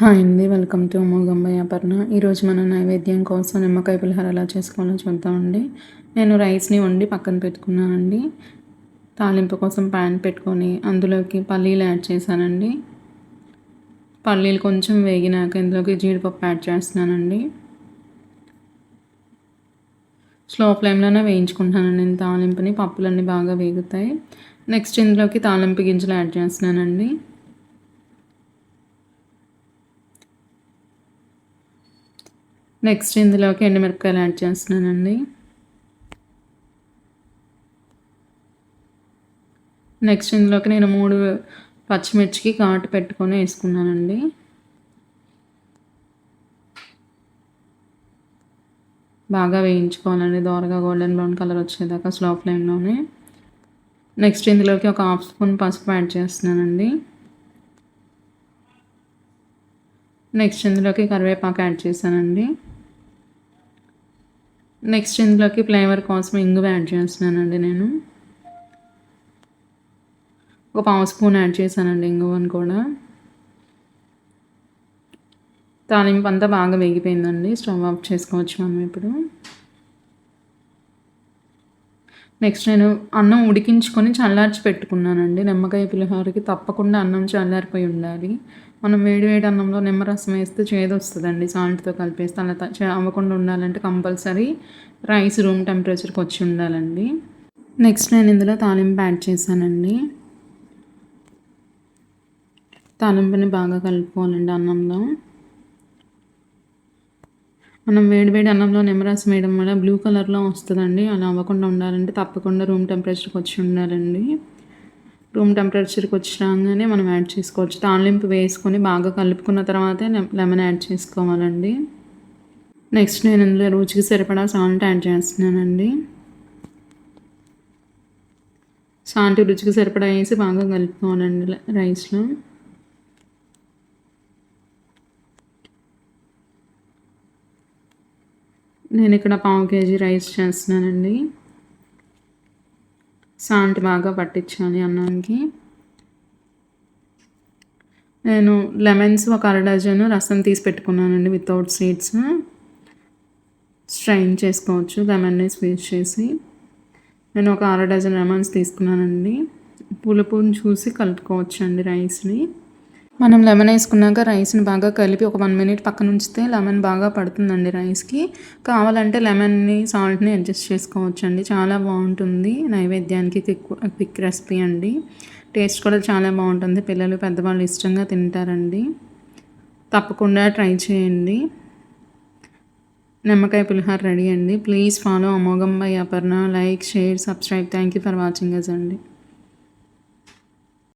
Hi అండి welcome to మోగంబయ్య Aparna. ఈరోజు మనం నైవేద్యం కోసం నిమ్మకాయ పులిహోర ఎలా చేసుకోవాలో చూద్దామండి నేను రైస్ని వండి పక్కన పెట్టుకున్నానండి. తాలింపు కోసం ప్యాన్ పెట్టుకొని అందులోకి పల్లీలు యాడ్ చేశానండి. పల్లీలు కొంచెం వేగినాక ఇందులోకి జీడిపప్పు యాడ్ చేస్తున్నానండి. స్లో ఫ్లేమ్లోనే వేయించుకుంటానండి నేను తాలింపుని పప్పులన్నీ బాగా వేగుతాయి. నెక్స్ట్ ఇందులోకి తాలింపు గింజలు యాడ్ చేస్తున్నానండి. నెక్స్ట్ ఇందులోకి ఎండుమిరపకాయలు యాడ్ చేస్తున్నానండి. నెక్స్ట్ ఇందులోకి నేను మూడు పచ్చిమిర్చికి ఘాటు పెట్టుకొని వేసుకున్నానండి. బాగా వేయించుకోవాలండి. దోరగా గోల్డెన్ బ్రౌన్ కలర్ వచ్చేదాకా స్లో ఫ్లేమ్లోనే. నెక్స్ట్ ఇందులోకి ఒక హాఫ్ స్పూన్ పసుపు యాడ్ చేస్తున్నానండి. నెక్స్ట్ ఇందులోకి కరివేపాకు యాడ్ చేశానండి. నెక్స్ట్ ఇందులోకి ఫ్లేవర్ కోసం ఇంగువ యాడ్ చేస్తున్నానండి నేను. ఒక పావు స్పూన్ యాడ్ చేశానండి ఇంగువని కూడా. తాలింపు అంతా బాగా వేగిపోయిందండి. స్టవ్ ఆఫ్ చేసుకోవచ్చు మనం ఇప్పుడు. నెక్స్ట్ నేను అన్నం ఉడికించుకొని చల్లార్చి పెట్టుకున్నానండి. నిమ్మకాయ పులిహోరకి తప్పకుండా అన్నం చల్లారిపోయి ఉండాలి. మనం వేడి వేడి అన్నంలో నిమ్మరసం వేస్తే చేదు వస్తుందండి. సాల్ట్తో కలిపేస్తే అలా అవ్వకుండా ఉండాలంటే కంపల్సరీ రైస్ రూమ్ టెంపరేచర్కి వచ్చి ఉండాలండి. నెక్స్ట్ నేను ఇందులో తాలింపు యాడ్ చేశానండి. తాలింపుని బాగా కలుపుకోవాలండి అన్నంలో. మనం వేడి వేడి అన్నంలో నిమ్మరసం వేయడం వల్ల బ్లూ కలర్లో వస్తుందండి. అలా అవ్వకుండా ఉండాలంటే తప్పకుండా రూమ్ టెంపరేచర్కి వచ్చి ఉండాలండి. రూమ్ టెంపరేచర్కి వచ్చినాకనే మనం యాడ్ చేసుకోవచ్చు. తాలింపు వేసుకొని బాగా కలుపుకున్న తర్వాతే లెమన్ యాడ్ చేసుకోవాలండి. నెక్స్ట్ నేను ఇందులో రుచికి సరిపడా సాల్ట్ యాడ్ చేస్తున్నానండి. సాల్ట్ రుచికి సరిపడా వేసి బాగా కలుపుకోవాలండి రైస్లో. నేను ఇక్కడ పావు కేజీ రైస్ చేస్తున్నానండి. సాల్ట్ బాగా పట్టించాలి అన్నానికి నేను లెమన్స్ ఒక అర డజను రసం తీసి పెట్టుకున్నానండి వితౌట్ సీడ్స్ స్ట్రైన్ చేసుకోవచ్చు లెమన్ని స్వీట్ చేసి. నేను ఒక అర డజన్ లెమన్స్ తీసుకున్నానండి. పులుపుని చూసి కలుపుకోవచ్చండి రైస్ని మనం లెమన్ వేసుకున్నాక రైస్ని బాగా కలిపి ఒక వన్ మినిట్ పక్కన ఉంచితే లెమన్ బాగా పడుతుందండి రైస్కి. కావాలంటే లెమన్ని సాల్ట్ని అడ్జస్ట్ చేసుకోవచ్చు అండి చాలా బాగుంటుంది నైవేద్యానికి క్విక్ క్విక్ రెసిపీ అండి. టేస్ట్ కూడా చాలా బాగుంటుంది. పిల్లలు పెద్దవాళ్ళు ఇష్టంగా తింటారండి. తప్పకుండా ట్రై చేయండి. నిమ్మకాయ పులిహార రెడీ అండి. ప్లీజ్ ఫాలో అమోఘం by Aparna. Like share subscribe thank you for watching us అండి.